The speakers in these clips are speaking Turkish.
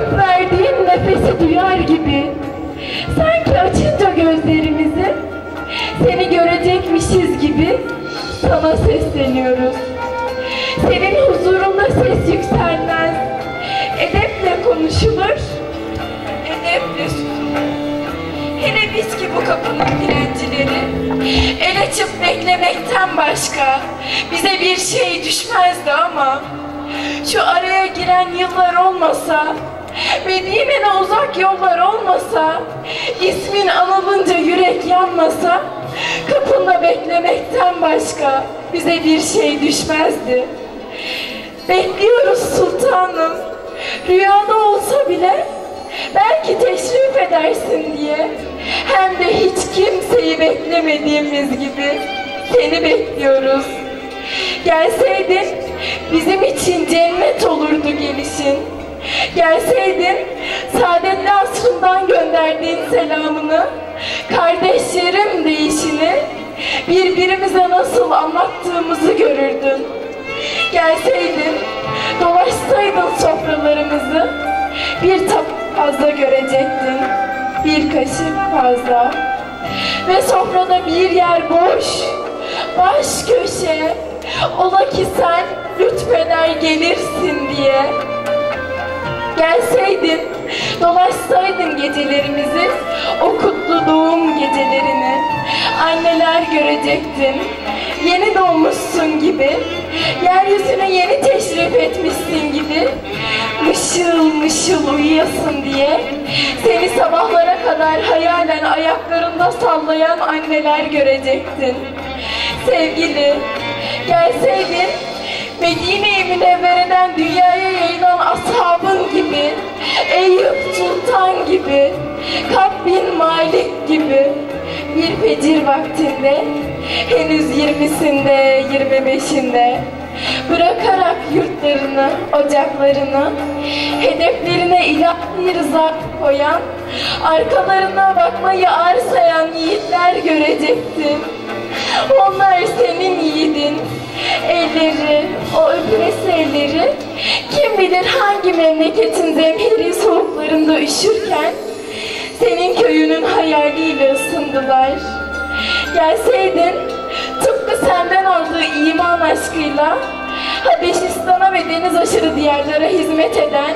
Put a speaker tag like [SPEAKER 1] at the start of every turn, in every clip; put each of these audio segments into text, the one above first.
[SPEAKER 1] Alıp verdiğin nefesi duyar gibi. Sanki açınca gözlerimizi seni görecekmişiz gibi sana sesleniyoruz. Senin huzurunda ses yükselmez. Edeple konuşulur, edeple susulur. Hele biz ki bu kapının direncileri, el açıp beklemekten başka bize bir şey düşmezdi ama şu araya giren yıllar olmasa, Medine'ne uzak yollar olmasa, ismin anılınca yürek yanmasa, kapında beklemekten başka bize bir şey düşmezdi. Bekliyoruz sultanım, rüyada olsa bile belki teşrif edersin diye hem de hiç kimseyi beklemediğimiz gibi seni bekliyoruz. Gelseydin bizim için cennet olurdu gelişin. Gelseydin saadetli asrından gönderdiğin selamını, kardeşlerim deyişini birbirimize nasıl anlattığımızı görürdün. Gelseydin, dolaşsaydın sofralarımızı, bir tap fazla görecektin, bir kaşık fazla. Ve sofrada bir yer boş, baş köşe, ola ki sen lütfeder gelirsin diye. Gelseydin, dolaşsaydın gecelerimizi, o kutlu doğum gecelerini. Anneler görecektin, yeni doğmuşsun gibi, yeryüzüne yeni teşrif etmişsin gibi, mışıl mışıl uyuyasın diye, seni sabahlara kadar hayalen ayaklarında sallayan anneler görecektin. Sevgili, gelseydin, Medine-i Münevvere'den dünyaya yayılan ashabın gibi, Eyüp Sultan gibi, Kab bin Malik gibi bir fecir vaktinde, henüz yirmisinde, yirmi beşinde, bırakarak yurtlarını, ocaklarını, hedeflerine ilahi rıza koyan, arkalarına bakmayı arsayan yiğitler görecektin. Onlar senin yiğidin. Elleri, o öpülesi elleri, kim bilir hangi memleketin zemheri soğuklarında üşürken, senin köyünün hayaliyle ısındılar. Gelseydin, tıpkı senden aldığı iman aşkıyla, Habeşistan'a ve deniz aşırı diyarlara hizmet eden,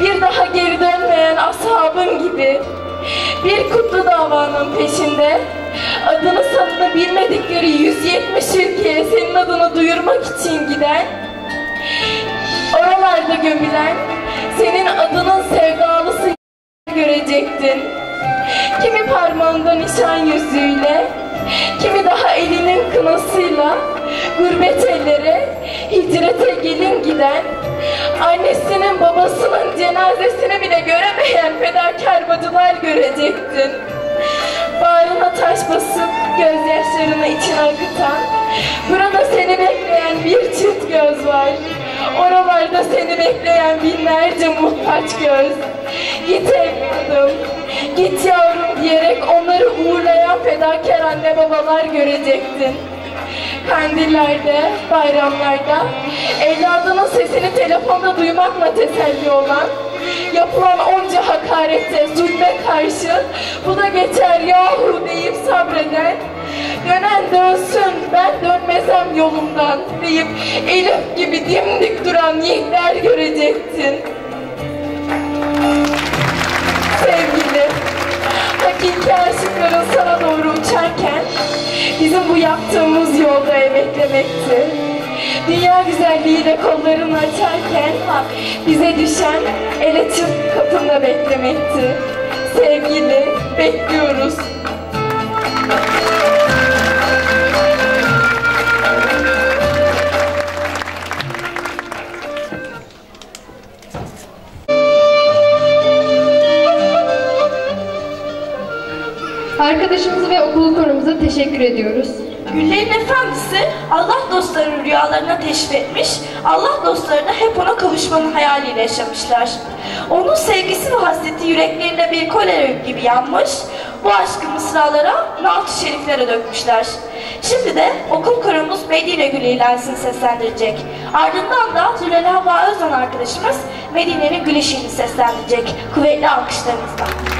[SPEAKER 1] bir daha geri dönmeyen ashabın gibi, bir kutlu davanın peşinde, adını sanını bilmedikleri 170 ülkeye senin adını duyurmak için giden, oralarda gömülen, senin adının sevdalısı görecektin. Kimi parmağında nişan yüzüğüyle, kimi daha elinin kınasıyla, gurbet ellere, hicrete gelin giden, annesinin babasının cenazesini bile göremeyen fedakar bacılar görecektin. Bağrına taş basıp gözyaşlarını içine akıtan, burada seni bekleyen bir çift göz var. Oralarda seni bekleyen binlerce muhtaç göz. Git evladım, git yavrum diyerek onları uğurlayan fedakar anne babalar görecektin. Kandillerde, bayramlarda, evladının sesini telefonda duymakla teselli olan, yapılan onca hakarete, zulme karşı bu da geçer yahu deyip sabreden, dönen dönsün ben dönmesem yolumdan deyip Elif gibi dimdik duran yiğitler görecektin. Sevgili, hakiki aşıkların sana doğru uçarken bizim bu yaptığımız yolda emeklemekti. Dünya güzelliğiyle kollarını açarken bize düşen el açıp kapında beklemekti. Sevgili, bekliyoruz.
[SPEAKER 2] Arkadaşımıza ve okul konumuza teşekkür ediyoruz.
[SPEAKER 3] Güllerin efendisi Allah dostlarını rüyalarına etmiş, Allah dostları da hep ona kavuşmanın hayaliyle yaşamışlar. Onun sevgisi ve hasreti yüreklerinde bir kolera gibi yanmış, bu aşkı mısralara, naat-ı şeriflere dökmüşler. Şimdi de okul korumuz Medine Gülü ilerisini seslendirecek. Ardından da Züleyha Özan arkadaşımız Medine'nin Gül işini seslendirecek. Kuvvetli alkışlarınızla.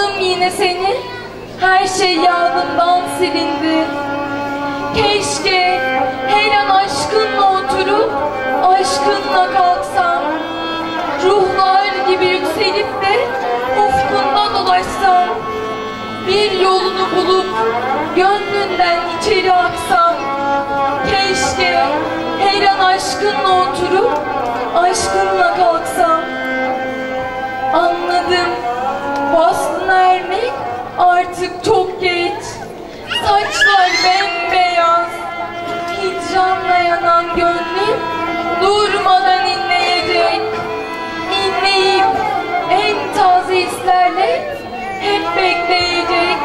[SPEAKER 1] Andım yine seni, her şey yadımdan silindi. Keşke her an aşkınla oturup aşkınla kalksam. Ruhlar gibi yükselip de ufkunda dolaşsam. Bir yolunu bulup gönlünden içeri aksam. Keşke her an aşkınla oturup aşkınla kalksam. Anladım ermek artık çok geç. Saçlar bembeyaz, hicranla yanan gönlüm durmadan inleyecek. İnleyip en taze hislerle hep bekleyecek.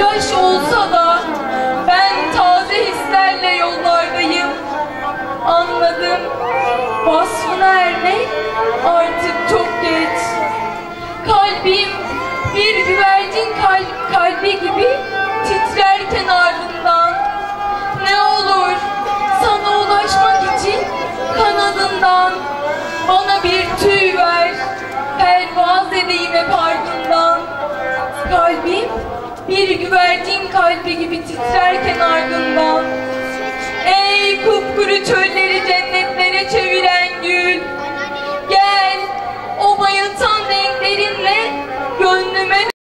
[SPEAKER 1] Yaş olsa da ben taze hislerle yollardayım. Anladım vasfına ermek artık çok geç. Kalbim bir güvercin kal kalbi gibi titrerken ardından Ne olur sana ulaşmak için kanadından Bana bir tüy ver pervaz edeyim hep ardından. Kalbim bir güvercin kalbi gibi titrerken ardından Ey kupkuru çölleri cennetlere çeviren gül Gel o bayıltan renklerin on the